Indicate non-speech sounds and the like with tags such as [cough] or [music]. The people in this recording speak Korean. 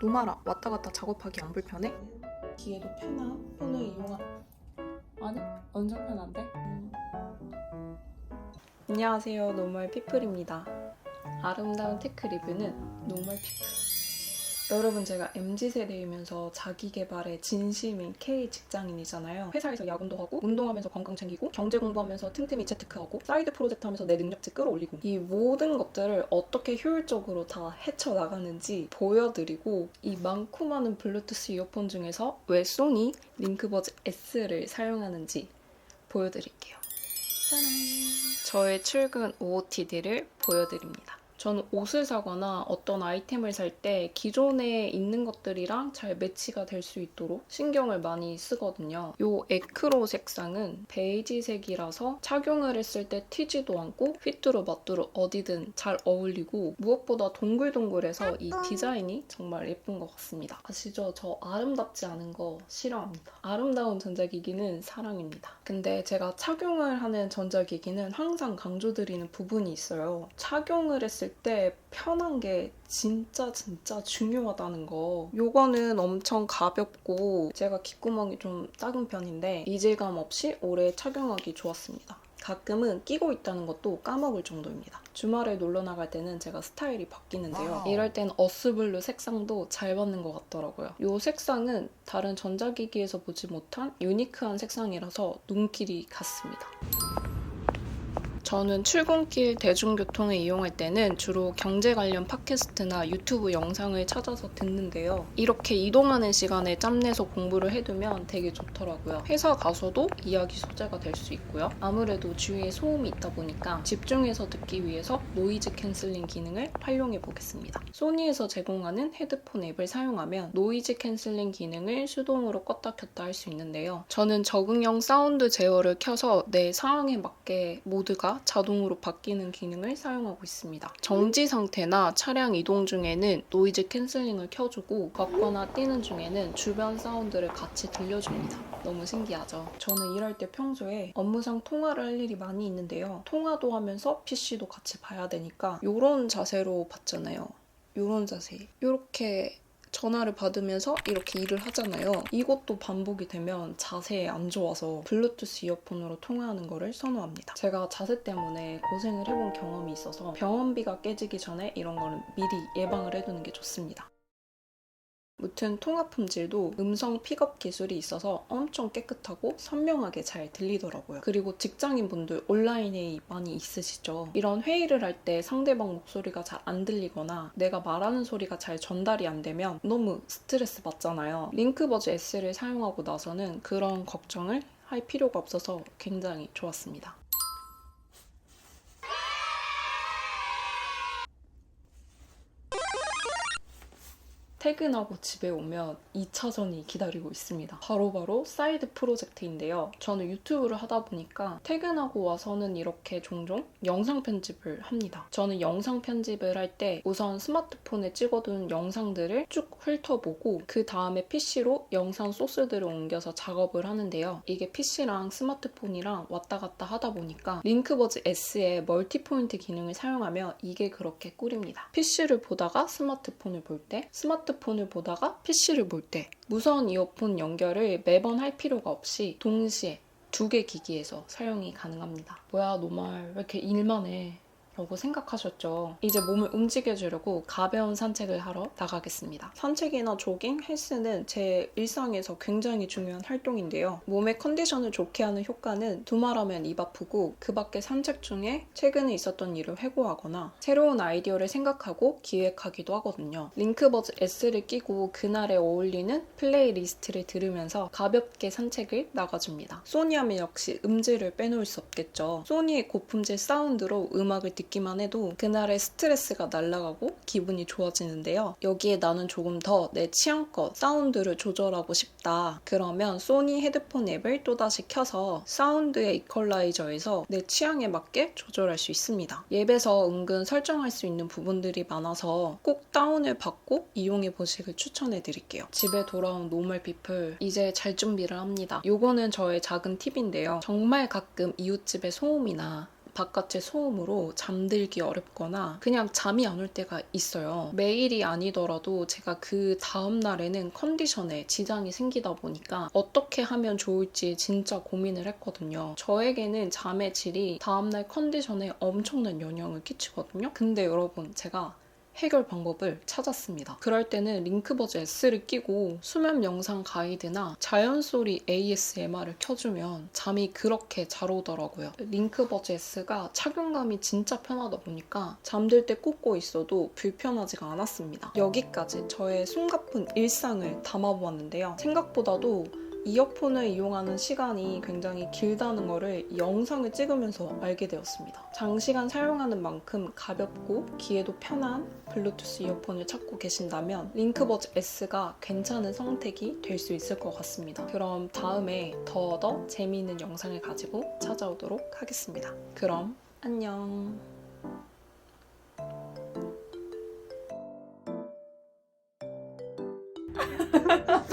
노마라 왔다 갔다 작업하기 안 불편해? 뒤에도 편한 폰을 이용한 아니 완전 편한데? 안녕하세요 노멀 피플입니다 아름다운 테크 리뷰는 노멀 피플 여러분 제가 MZ세대이면서 자기개발에 진심인 K 직장인이잖아요. 회사에서 야근도 하고 운동하면서 건강 챙기고 경제 공부하면서 틈틈이 재테크하고 사이드 프로젝트 하면서 내 능력치 끌어올리고 이 모든 것들을 어떻게 효율적으로 다 헤쳐나가는지 보여드리고 이 많고 많은 블루투스 이어폰 중에서 왜 소니 링크버즈 S를 사용하는지 보여드릴게요. 짜란 저의 출근 OOTD를 보여드립니다 저는 옷을 사거나 어떤 아이템을 살 때 기존에 있는 것들이랑 잘 매치가 될 수 있도록 신경을 많이 쓰거든요. 이 에크로 색상은 베이지색이라서 착용을 했을 때 튀지도 않고 휘뚜루 마뚜루 어디든 잘 어울리고 무엇보다 동글동글해서 이 디자인이 정말 예쁜 것 같습니다. 아시죠? 저 아름답지 않은 거 싫어합니다. 아름다운 전자기기는 사랑입니다. 근데 제가 착용을 하는 전자기기는 항상 강조드리는 부분이 있어요. 착용을 했을 때 편한 게 진짜 진짜 중요하다는 거. 요거는 엄청 가볍고 제가 귓구멍이 좀 작은 편인데 이질감 없이 오래 착용하기 좋았습니다. 가끔은 끼고 있다는 것도 까먹을 정도입니다. 주말에 놀러 나갈 때는 제가 스타일이 바뀌는데요. 이럴 땐 어스블루 색상도 잘 받는 것 같더라고요. 이 색상은 다른 전자기기에서 보지 못한 유니크한 색상이라서 눈길이 갔습니다. 저는 출근길 대중교통을 이용할 때는 주로 경제 관련 팟캐스트나 유튜브 영상을 찾아서 듣는데요. 이렇게 이동하는 시간에 짬내서 공부를 해두면 되게 좋더라고요. 회사 가서도 이야기 소재가 될 수 있고요. 아무래도 주위에 소음이 있다 보니까 집중해서 듣기 위해서 노이즈 캔슬링 기능을 활용해 보겠습니다. 소니에서 제공하는 헤드폰 앱을 사용하면 노이즈 캔슬링 기능을 수동으로 껐다 켰다 할 수 있는데요. 저는 적응형 사운드 제어를 켜서 내 상황에 맞게 모드가 자동으로 바뀌는 기능을 사용하고 있습니다. 정지 상태나 차량 이동 중에는 노이즈 캔슬링을 켜주고 걷거나 뛰는 중에는 주변 사운드를 같이 들려줍니다. 너무 신기하죠? 저는 일할 때 평소에 업무상 통화를 할 일이 많이 있는데요. 통화도 하면서 PC도 같이 봐야 되니까 이런 자세로 받잖아요. 이런 자세. 이렇게 전화를 받으면서 이렇게 일을 하잖아요. 이것도 반복이 되면 자세에 안 좋아서 블루투스 이어폰으로 통화하는 거를 선호합니다. 제가 자세 때문에 고생을 해본 경험이 있어서 병원비가 깨지기 전에 이런 거는 미리 예방을 해두는 게 좋습니다. 무튼 통화 품질도 음성 픽업 기술이 있어서 엄청 깨끗하고 선명하게 잘 들리더라고요. 그리고 직장인 분들 온라인 회의 많이 있으시죠? 이런 회의를 할 때 상대방 목소리가 잘 안 들리거나 내가 말하는 소리가 잘 전달이 안 되면 너무 스트레스 받잖아요. 링크버즈 S를 사용하고 나서는 그런 걱정을 할 필요가 없어서 굉장히 좋았습니다. 퇴근하고 집에 오면 2차전이 기다리고 있습니다. 바로 바로 사이드 프로젝트인데요. 저는 유튜브를 하다 보니까 퇴근하고 와서는 이렇게 종종 영상 편집을 합니다. 저는 영상 편집을 할 때 우선 스마트폰에 찍어둔 영상들을 쭉 훑어보고 그 다음에 PC로 영상 소스들을 옮겨서 작업을 하는데요. 이게 PC랑 스마트폰이랑 왔다 갔다 하다 보니까 링크버즈 S의 멀티포인트 기능을 사용하면 이게 그렇게 꿀입니다. PC를 보다가 스마트폰을 볼 때, 스마트폰 을 보다가 PC를 볼 때, 무선 이어폰 연결을 매번 할 필요가 없이 동시에 두 개 기기에서 사용이 가능합니다. 뭐야, 노말 왜 이렇게 일만 해? 라고 생각하셨죠. 이제 몸을 움직여주려고 가벼운 산책을 하러 나가겠습니다. 산책이나 조깅, 헬스는 제 일상에서 굉장히 중요한 활동인데요. 몸의 컨디션을 좋게 하는 효과는 두말하면 입 아프고 그 밖에 산책 중에 최근에 있었던 일을 회고하거나 새로운 아이디어를 생각하고 기획하기도 하거든요. 링크버즈 S를 끼고 그날에 어울리는 플레이리스트를 들으면서 가볍게 산책을 나가줍니다. 소니하면 역시 음질을 빼놓을 수 없겠죠. 소니의 고품질 사운드로 음악을 듣 듣기만 해도 그날의 스트레스가 날아가고 기분이 좋아지는데요. 여기에 나는 조금 더 내 취향껏 사운드를 조절하고 싶다. 그러면 소니 헤드폰 앱을 또다시 켜서 사운드의 이퀄라이저에서 내 취향에 맞게 조절할 수 있습니다. 앱에서 은근 설정할 수 있는 부분들이 많아서 꼭 다운을 받고 이용해 보시길 추천해 드릴게요. 집에 돌아온 노멀 피플 이제 잘 준비를 합니다. 요거는 저의 작은 팁인데요. 정말 가끔 이웃집의 소음이나 바깥의 소음으로 잠들기 어렵거나 그냥 잠이 안 올 때가 있어요. 매일이 아니더라도 제가 그 다음 날에는 컨디션에 지장이 생기다 보니까 어떻게 하면 좋을지 진짜 고민을 했거든요. 저에게는 잠의 질이 다음날 컨디션에 엄청난 영향을 끼치거든요. 근데 여러분 제가 해결 방법을 찾았습니다. 그럴 때는 링크버즈 S를 끼고 수면 영상 가이드나 자연 소리 ASMR을 켜주면 잠이 그렇게 잘 오더라고요. 링크버즈 S가 착용감이 진짜 편하다 보니까 잠들 때 꽂고 있어도 불편하지가 않았습니다. 여기까지 저의 숨가쁜 일상을 담아보았는데요. 생각보다도 이어폰을 이용하는 시간이 굉장히 길다는 이 영상을 찍으면서 알게 되었습니다. 장시간 사용하는 만큼 가볍고 귀에도 편한 블루투스 이어폰을 찾고 계신다면 링크버즈 S가 괜찮은 선택이 될 수 있을 것 같습니다. 그럼 다음에 더더 재미있는 영상을 가지고 찾아오도록 하겠습니다. 그럼 안녕. [laughs]